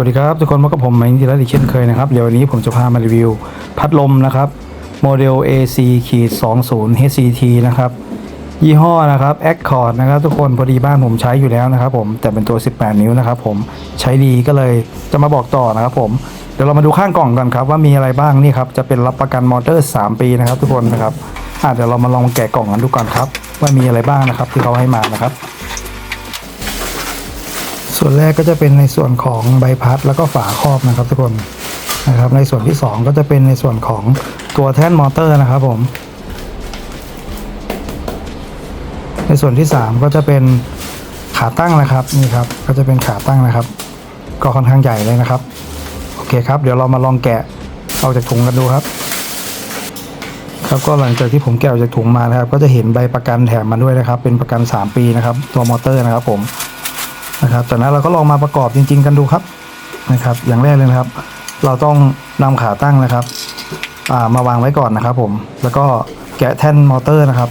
วัสดีครับ ทุกคนพบกับผมไมค์ที่รัตอีกเช่นเคยนะครับ เดี๋ยววันนี้ผมจะพามารีวิว พัดลมนะครับโมเดล AC ขีด20 HCT นะครับ ยี่ห้อนะครับ Accord นะครับ ทุกคนพอดีบ้านผมใช้อยู่แล้วนะครับผมแต่เป็นตัว 18 นิ้วนะครับผมใช้ดีก็เลยจะมาบอกต่อนะครับผมเดี๋ยวเรามาดูข้างกล่องกันครับว่ามีอะไรบ้างนี่ครับจะเป็นรับประกันมอเตอร์ 3 ปีนะครับ ทุกคนนะครับอะเดี๋ยวเรามาลองแกะกล่องกันดูก่อนครับ ว่ามีอะไรบ้างนะครับที่เขาให้มานะครับ ส่วนแรกก็จะเป็นในส่วนของใบพัดแล้วก็ฝาครอบนะครับทุกคนนะครับ ในส่วนที่ 2 ก็จะเป็นในส่วนของตัวแท่นมอเตอร์นะครับผม ในส่วนที่ 3 ก็จะเป็นขาตั้งนะครับนี่ครับก็จะเป็นขาตั้งนะครับ ก็ค่อนข้างใหญ่เลยนะครับ โอเคครับ เดี๋ยวเรามาลองแกะออกจากถุงกันดูครับ ครับก็หลังจากที่ผมแกะออกจากถุงมานะครับ ก็จะเห็นใบประกันแถมมาด้วยนะครับ เป็นประกัน 3 ปีนะครับ ตัวมอเตอร์นะครับผม นะครับจากนั้นเราก็ลองมาประกอบจริง ๆ กันดูครับนะครับ อย่างแรกเลยนะครับ เราต้องนำขาตั้งนะครับามาวางไว้ก่อนนะครับ ผมแล้วก็แกะแท่นมอเตอร์นะครับ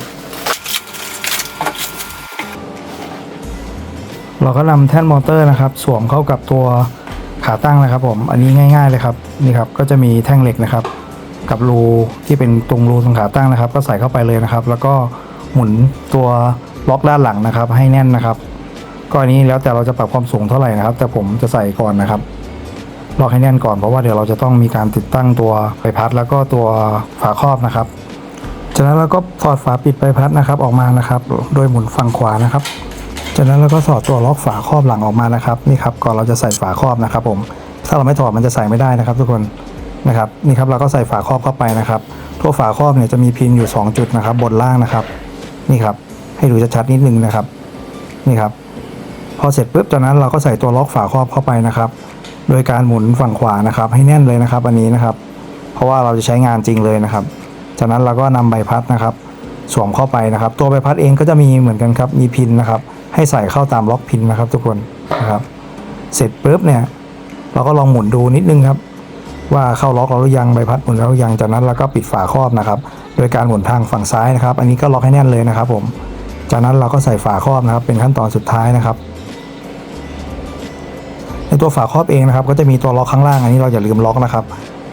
เราก็นำแท่นมอเตอร์นะครับ สวมเข้ากับตัวขาตั้งนะครับ ผมอันนี้ง่าย ๆเลยครับนี่ครับก็จะมีแท่งเหล็กนะครับ กับรูที่เป็นตรงรูตรงขาตั้งนะครับ ก็ใส่เข้าไปเลยนะครับ แล้วก็หมุนตัวล็อกด้านหลังนะครับ ให้แน่นนะครับ ก็อันนี้แล้วแต่เราจะปรับความสูงเท่าไหร่นะครับ แต่ผมจะใส่ก่อนนะครับล็อกให้แน่นก่อนเพราะว่าเดี๋ยวเราจะต้องมีการติดตั้งตัวใบพัด แล้วก็ตัวฝาครอบนะครับจากนั้นเราก็ถอดฝาปิดใบพัดนะครับออกมานะครับ โดยหมุนฝั่งขวานะครับ จากนั้นเราก็ถอดตัวล็อกฝาครอบหลังออกมานะครับนี่ครับก่อนเราจะใส่ฝาครอบนะครับ ผม ถ้าเราไม่ถอดมันจะใส่ไม่ได้นะครับ ทุกคนนะครับนี่ครับเราก็ใส่ฝาครอบเข้าไปนะครับ ทั่วฝาครอบเนี่ยจะมีพินอยู่ 2 จุดนะครับ บนล่างนะครับ นี่ครับ ให้ดูชัดๆนิดนึงนะครับ นี่ครับ พอเสร็จปุ๊บจากนั้นเราก็ใส่ตัวล็อกฝาครอบเข้าไปนะครับ โดยการหมุนฝั่งขวานะครับ ให้แน่นเลยนะครับ อันนี้นะครับ เพราะว่าเราจะใช้งานจริงเลยนะครับ จากนั้นเราก็นำใบพัดนะครับ สวมเข้าไปนะครับ ตัวใบพัดเองก็จะมีเหมือนกันครับ มีพินนะครับ ให้ใส่เข้าตามล็อกพินนะครับ ทุกคนนะครับ เสร็จปุ๊บเนี่ย เราก็ลองหมุนดูนิดนึงครับ ว่าเข้าล็อกเราหรือยังใบพัดหมุนแล้วหรือยังจากนั้นเราก็ปิดฝาครอบนะครับ โดยการหมุนทางฝั่งซ้ายนะครับ อันนี้ก็ล็อกให้แน่นเลยนะครับ ผม จากนั้นเราก็ใส่ฝาครอบนะครับ เป็นขั้นตอนสุดท้ายนะครับ ตัวฝาครอบเองนะครับ ก็จะมีตัวล็อกข้างล่างอันนี้เราอย่าลืมล็อกนะครับ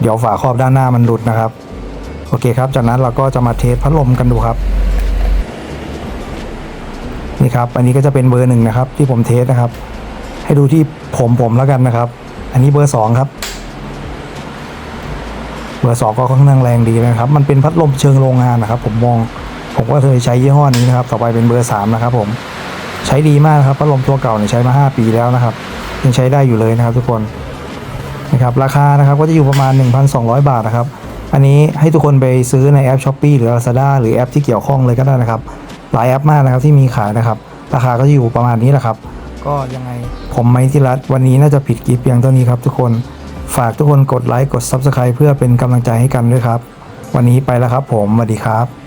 เดี๋ยวฝาครอบด้านหน้ามันหลุดนะครับ โอเคครับ จากนั้นเราก็จะมาเทสพัดลมกันดูครับ นี่ครับ อันนี้ก็จะเป็นเบอร์หนึ่งนะครับ ที่ผมเทสนะครับ ให้ดูที่ผมผมแล้วกันนะครับ อันนี้เบอร์สองครับ เบอร์สองก็ค่อนข้างแรงดีนะครับ มันเป็นพัดลมเชิงโรงงานนะครับ ผมมอง ผมก็เคยใช้ยี่ห้อนี้นะครับ ต่อไปเป็นเบอร์สามนะครับ ผม ใช้ดีมากครับ พัดลมตัวเก่าเนี่ยใช้มา5ปีแล้วนะครับ ยังใช้ได้อยู่เลยนะครับ ทุกคนนะครับราคานะครับก็จะอยู่ประมาณ 1,200 บาทนะครับ อันนี้ให้ทุกคนไปซื้อในแอป s h อ p e e หรือ Lazada หรือแอปที่เกี่ยวข้องเลยก็ได้นะครับ หลายแอปมากนะครับที่มีขายนะครับ ราคาก็อยู่ประมาณนี้แหละครับ ก็ยังไงผมไมค์ที่รัฐวันนี้น่าจะผิดกีเพียงเท่านี้ครับทุกคนฝากทุกคนกดไลค์กด Subscribe เพื่อเป็นกำลังใจให้กันด้วยครับ วันนี้ไปแล้วครับผมสวัสดีครับ